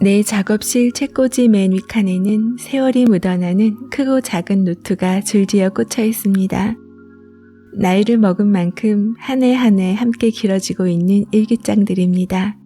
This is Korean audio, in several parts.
내 작업실 책꽂이 맨 윗칸에는 세월이 묻어나는 크고 작은 노트가 줄지어 꽂혀 있습니다. 나이를 먹은 만큼 한 해 한 해 함께 길어지고 있는 일기장들입니다.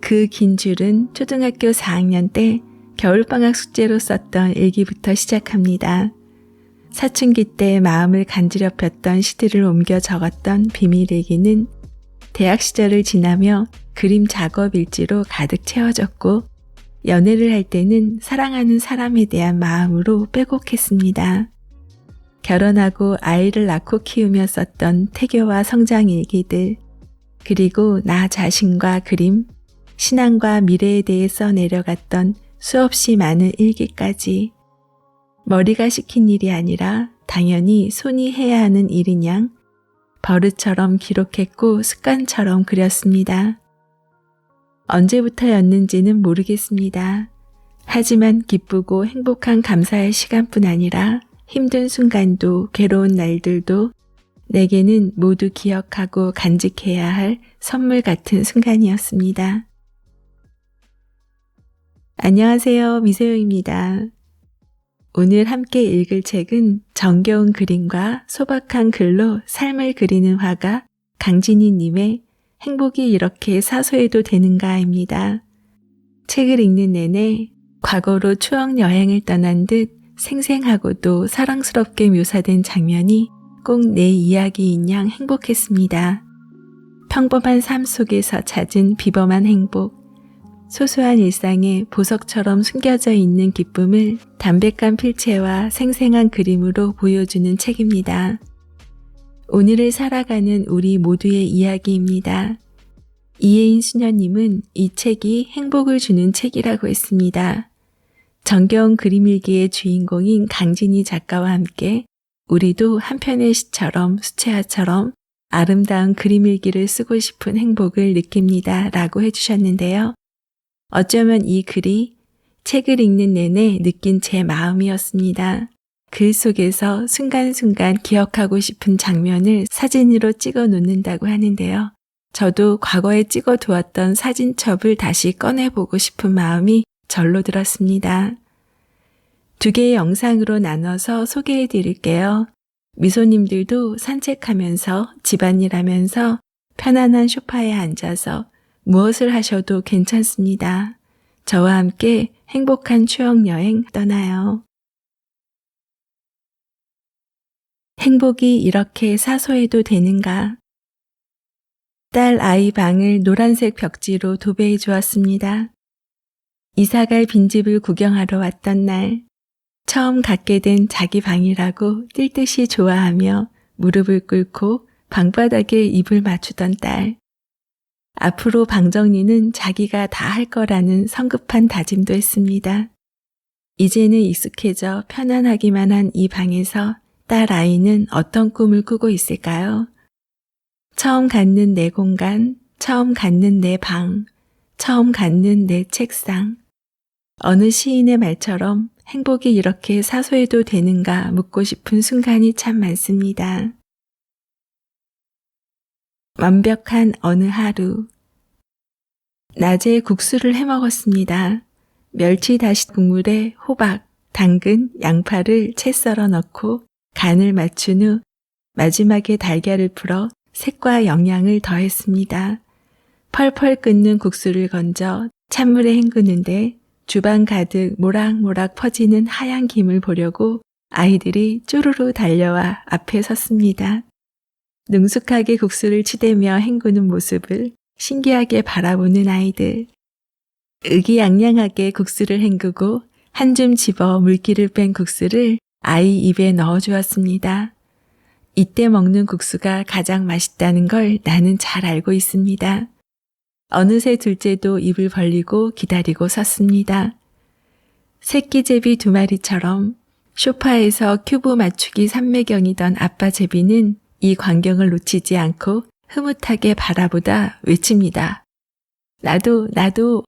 그 긴 줄은 초등학교 4학년 때 겨울방학 숙제로 썼던 일기부터 시작합니다. 사춘기 때 마음을 간지럽혔던 시들을 옮겨 적었던 비밀일기는 대학 시절을 지나며 그림 작업 일지로 가득 채워졌고 연애를 할 때는 사랑하는 사람에 대한 마음으로 빼곡했습니다. 결혼하고 아이를 낳고 키우며 썼던 태교와 성장 일기들, 그리고 나 자신과 그림, 신앙과 미래에 대해 써 내려갔던 수없이 많은 일기까지 머리가 시킨 일이 아니라 당연히 손이 해야 하는 일인 양 버릇처럼 기록했고 습관처럼 그렸습니다. 언제부터였는지는 모르겠습니다. 하지만 기쁘고 행복한 감사의 시간뿐 아니라 힘든 순간도 괴로운 날들도 내게는 모두 기억하고 간직해야 할 선물 같은 순간이었습니다. 안녕하세요. 미세영입니다. 오늘 함께 읽을 책은 정겨운 그림과 소박한 글로 삶을 그리는 화가 강진희 님의 행복이 이렇게 사소해도 되는가입니다. 책을 읽는 내내 과거로 추억 여행을 떠난 듯 생생하고도 사랑스럽게 묘사된 장면이 꼭 내 이야기인 양 행복했습니다. 평범한 삶 속에서 찾은 비범한 행복, 소소한 일상에 보석처럼 숨겨져 있는 기쁨을 담백한 필체와 생생한 그림으로 보여주는 책입니다. 오늘을 살아가는 우리 모두의 이야기입니다. 이혜인 수녀님은 이 책이 행복을 주는 책이라고 했습니다. 정겨운 그림일기의 주인공인 강진희 작가와 함께 우리도 한편의 시처럼 수채화처럼 아름다운 그림일기를 쓰고 싶은 행복을 느낍니다. 라고 해주셨는데요. 어쩌면 이 글이 책을 읽는 내내 느낀 제 마음이었습니다. 글 속에서 순간순간 기억하고 싶은 장면을 사진으로 찍어 놓는다고 하는데요. 저도 과거에 찍어 두었던 사진첩을 다시 꺼내보고 싶은 마음이 절로 들었습니다. 두 개의 영상으로 나눠서 소개해 드릴게요. 미소님들도 산책하면서 집안일 하면서 편안한 소파에 앉아서 무엇을 하셔도 괜찮습니다. 저와 함께 행복한 추억 여행 떠나요. 행복이 이렇게 사소해도 되는가? 딸 아이 방을 노란색 벽지로 도배해 주었습니다. 이사갈 빈집을 구경하러 왔던 날, 처음 갖게 된 자기 방이라고 뛸 듯이 좋아하며 무릎을 꿇고 방바닥에 입을 맞추던 딸. 앞으로 방 정리는 자기가 다 할 거라는 성급한 다짐도 했습니다. 이제는 익숙해져 편안하기만 한 이 방에서 딸 아이는 어떤 꿈을 꾸고 있을까요? 처음 갖는 내 공간, 처음 갖는 내 방, 처음 갖는 내 책상. 어느 시인의 말처럼 행복이 이렇게 사소해도 되는가 묻고 싶은 순간이 참 많습니다. 완벽한 어느 하루. 낮에 국수를 해 먹었습니다. 멸치 다시 국물에 호박, 당근, 양파를 채 썰어 넣고 간을 맞춘 후 마지막에 달걀을 풀어 색과 영양을 더했습니다. 펄펄 끓는 국수를 건져 찬물에 헹구는데 주방 가득 모락모락 퍼지는 하얀 김을 보려고 아이들이 쪼르르 달려와 앞에 섰습니다. 능숙하게 국수를 치대며 헹구는 모습을 신기하게 바라보는 아이들. 의기양양하게 국수를 헹구고 한 줌 집어 물기를 뺀 국수를 아이 입에 넣어 주었습니다. 이때 먹는 국수가 가장 맛있다는 걸 나는 잘 알고 있습니다. 어느새 둘째도 입을 벌리고 기다리고 섰습니다. 새끼 제비 두 마리처럼 쇼파에서 큐브 맞추기 삼매경이던 아빠 제비는 이 광경을 놓치지 않고 흐뭇하게 바라보다 외칩니다. 나도, 나도.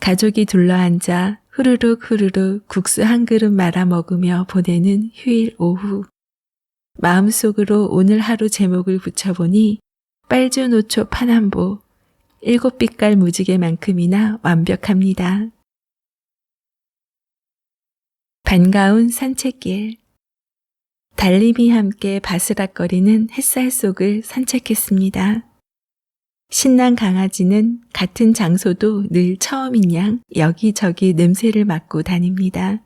가족이 둘러앉아 후루룩 후루룩 국수 한 그릇 말아 먹으며 보내는 휴일 오후. 마음속으로 오늘 하루 제목을 붙여보니 빨주노초 파남보 일곱 빛깔 무지개만큼이나 완벽합니다. 반가운 산책길. 달림이 함께 바스락거리는 햇살 속을 산책했습니다. 신난 강아지는 같은 장소도 늘 처음인 양 여기저기 냄새를 맡고 다닙니다.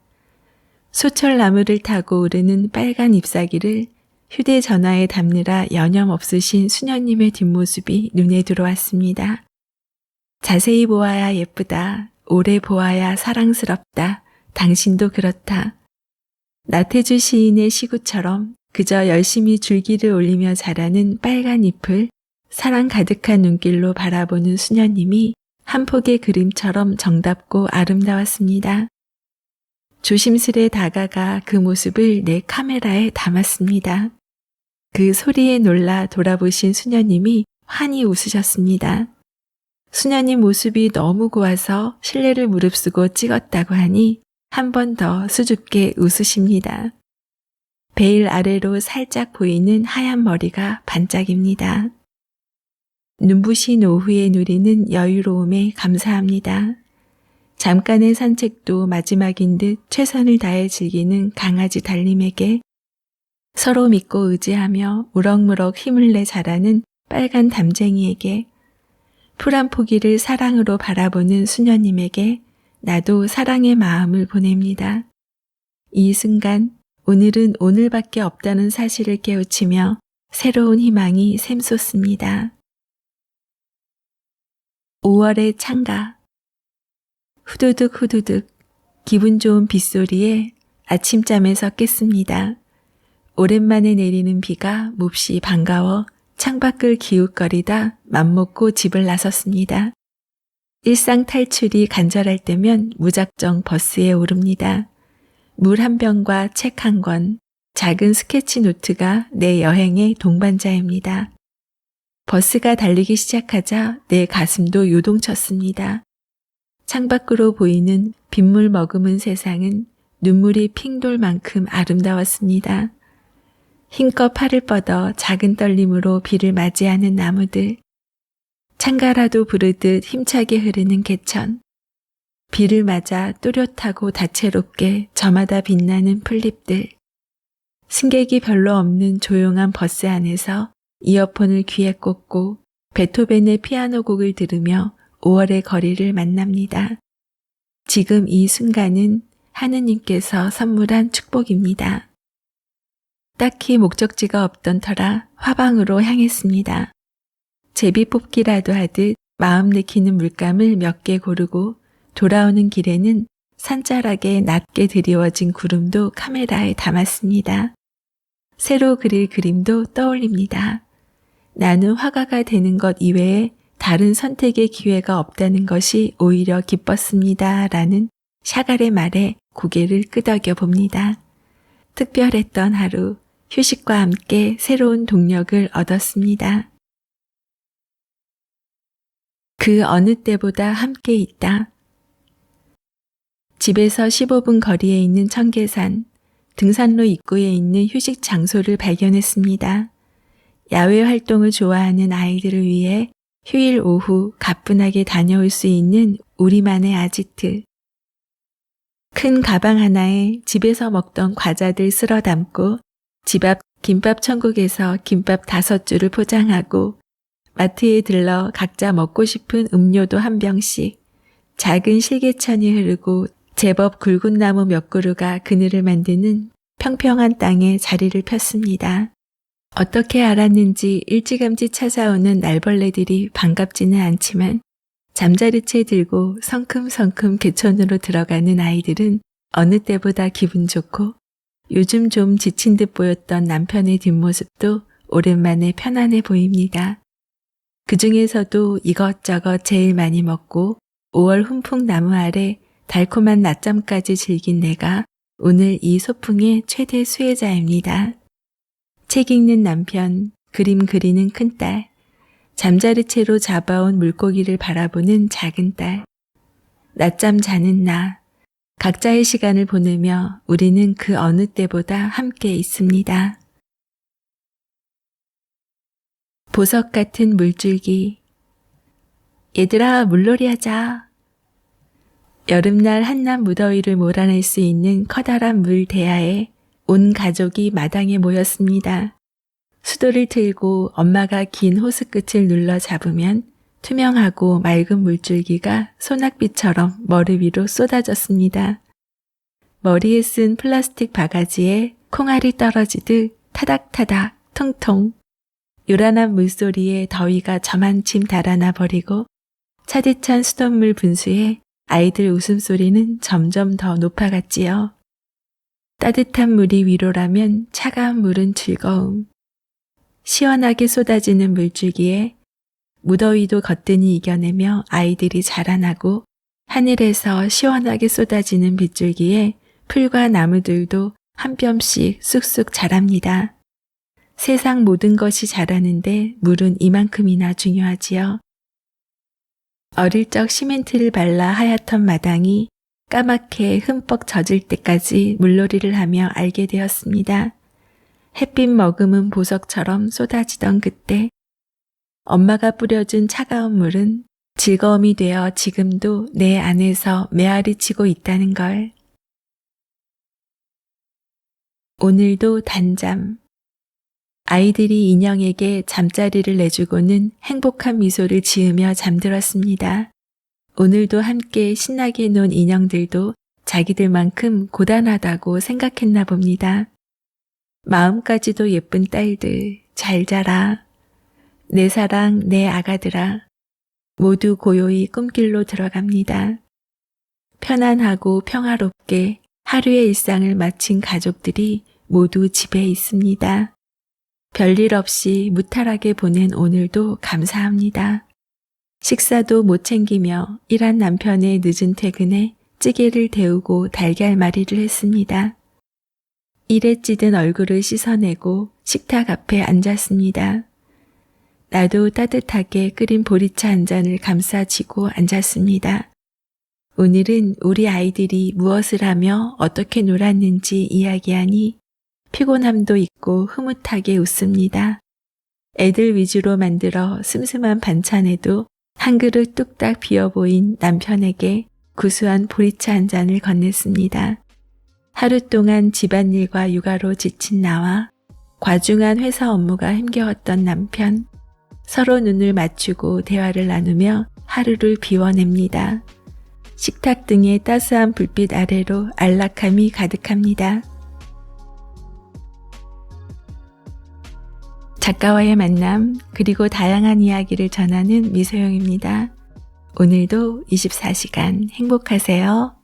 소철나무를 타고 오르는 빨간 잎사귀를 휴대전화에 담느라 여념 없으신 수녀님의 뒷모습이 눈에 들어왔습니다. 자세히 보아야 예쁘다. 오래 보아야 사랑스럽다. 당신도 그렇다. 나태주 시인의 시구처럼 그저 열심히 줄기를 올리며 자라는 빨간 잎을 사랑 가득한 눈길로 바라보는 수녀님이 한 폭의 그림처럼 정답고 아름다웠습니다. 조심스레 다가가 그 모습을 내 카메라에 담았습니다. 그 소리에 놀라 돌아보신 수녀님이 환히 웃으셨습니다. 수녀님 모습이 너무 고와서 실례를 무릅쓰고 찍었다고 하니 한 번 더 수줍게 웃으십니다. 베일 아래로 살짝 보이는 하얀 머리가 반짝입니다. 눈부신 오후에 누리는 여유로움에 감사합니다. 잠깐의 산책도 마지막인 듯 최선을 다해 즐기는 강아지 달림에게 서로 믿고 의지하며 무럭무럭 힘을 내 자라는 빨간 담쟁이에게 풀 한 포기를 사랑으로 바라보는 수녀님에게 나도 사랑의 마음을 보냅니다. 이 순간 오늘은 오늘밖에 없다는 사실을 깨우치며 새로운 희망이 샘솟습니다. 5월의 창가 후두둑 후두둑 기분 좋은 빗소리에 아침잠에서 깼습니다. 오랜만에 내리는 비가 몹시 반가워 창밖을 기웃거리다 맘먹고 집을 나섰습니다. 일상 탈출이 간절할 때면 무작정 버스에 오릅니다. 물 한 병과 책 한 권, 작은 스케치 노트가 내 여행의 동반자입니다. 버스가 달리기 시작하자 내 가슴도 요동쳤습니다. 창밖으로 보이는 빗물 머금은 세상은 눈물이 핑돌 만큼 아름다웠습니다. 힘껏 팔을 뻗어 작은 떨림으로 비를 맞이하는 나무들, 창가라도 부르듯 힘차게 흐르는 개천, 비를 맞아 또렷하고 다채롭게 저마다 빛나는 풀잎들, 승객이 별로 없는 조용한 버스 안에서 이어폰을 귀에 꽂고 베토벤의 피아노 곡을 들으며 5월의 거리를 만납니다. 지금 이 순간은 하느님께서 선물한 축복입니다. 딱히 목적지가 없던 터라 화방으로 향했습니다. 제비 뽑기라도 하듯 마음 내키는 물감을 몇 개 고르고 돌아오는 길에는 산자락에 낮게 드리워진 구름도 카메라에 담았습니다. 새로 그릴 그림도 떠올립니다. 나는 화가가 되는 것 이외에 다른 선택의 기회가 없다는 것이 오히려 기뻤습니다. 라는 샤갈의 말에 고개를 끄덕여 봅니다. 특별했던 하루, 휴식과 함께 새로운 동력을 얻었습니다. 그 어느 때보다 함께 있다. 집에서 15분 거리에 있는 청계산, 등산로 입구에 있는 휴식 장소를 발견했습니다. 야외 활동을 좋아하는 아이들을 위해 휴일 오후 가뿐하게 다녀올 수 있는 우리만의 아지트. 큰 가방 하나에 집에서 먹던 과자들 쓸어 담고 집 앞 김밥 천국에서 김밥 다섯 줄을 포장하고 마트에 들러 각자 먹고 싶은 음료도 한 병씩 작은 실개천이 흐르고 제법 굵은 나무 몇 그루가 그늘을 만드는 평평한 땅에 자리를 폈습니다. 어떻게 알았는지 일찌감치 찾아오는 날벌레들이 반갑지는 않지만 잠자리채 들고 성큼성큼 개천으로 들어가는 아이들은 어느 때보다 기분 좋고 요즘 좀 지친 듯 보였던 남편의 뒷모습도 오랜만에 편안해 보입니다. 그 중에서도 이것저것 제일 많이 먹고 5월 훈풍 나무 아래 달콤한 낮잠까지 즐긴 내가 오늘 이 소풍의 최대 수혜자입니다. 책 읽는 남편, 그림 그리는 큰딸, 잠자리 채로 잡아온 물고기를 바라보는 작은 딸, 낮잠 자는 나, 각자의 시간을 보내며 우리는 그 어느 때보다 함께 있습니다. 보석 같은 물줄기. 얘들아, 물놀이 하자. 여름날 한낮 무더위를 몰아낼 수 있는 커다란 물 대야에 온 가족이 마당에 모였습니다. 수도를 틀고 엄마가 긴 호스 끝을 눌러 잡으면 투명하고 맑은 물줄기가 소낙비처럼 머리 위로 쏟아졌습니다. 머리에 쓴 플라스틱 바가지에 콩알이 떨어지듯 타닥타닥 통통 요란한 물소리에 더위가 저만침 달아나 버리고 차디찬 수돗물 분수에 아이들 웃음소리는 점점 더 높아갔지요. 따뜻한 물이 위로라면 차가운 물은 즐거움. 시원하게 쏟아지는 물줄기에 무더위도 거뜬히 이겨내며 아이들이 자라나고 하늘에서 시원하게 쏟아지는 빗줄기에 풀과 나무들도 한 뼘씩 쑥쑥 자랍니다. 세상 모든 것이 자라는데 물은 이만큼이나 중요하지요. 어릴 적 시멘트를 발라 하얗던 마당이 까맣게 흠뻑 젖을 때까지 물놀이를 하며 알게 되었습니다. 햇빛 머금은 보석처럼 쏟아지던 그때 엄마가 뿌려준 차가운 물은 즐거움이 되어 지금도 내 안에서 메아리 치고 있다는 걸. 오늘도 단잠. 아이들이 인형에게 잠자리를 내주고는 행복한 미소를 지으며 잠들었습니다. 오늘도 함께 신나게 논 인형들도 자기들만큼 고단하다고 생각했나 봅니다. 마음까지도 예쁜 딸들, 잘 자라. 내 사랑, 내 아가들아. 모두 고요히 꿈길로 들어갑니다. 편안하고 평화롭게 하루의 일상을 마친 가족들이 모두 집에 있습니다. 별일 없이 무탈하게 보낸 오늘도 감사합니다. 식사도 못 챙기며 일한 남편의 늦은 퇴근에 찌개를 데우고 달걀말이를 했습니다. 일에 찌든 얼굴을 씻어내고 식탁 앞에 앉았습니다. 나도 따뜻하게 끓인 보리차 한 잔을 감싸지고 앉았습니다. 오늘은 우리 아이들이 무엇을 하며 어떻게 놀았는지 이야기하니 피곤함도 있고 흐뭇하게 웃습니다. 애들 위주로 만들어 슴슴한 반찬에도 한 그릇 뚝딱 비어 보인 남편에게 구수한 보리차 한 잔을 건넸습니다. 하루 동안 집안일과 육아로 지친 나와 과중한 회사 업무가 힘겨웠던 남편, 서로 눈을 맞추고 대화를 나누며 하루를 비워냅니다. 식탁 등의 따스한 불빛 아래로 안락함이 가득합니다. 작가와의 만남, 그리고 다양한 이야기를 전하는 미소영입니다. 오늘도 24시간 행복하세요.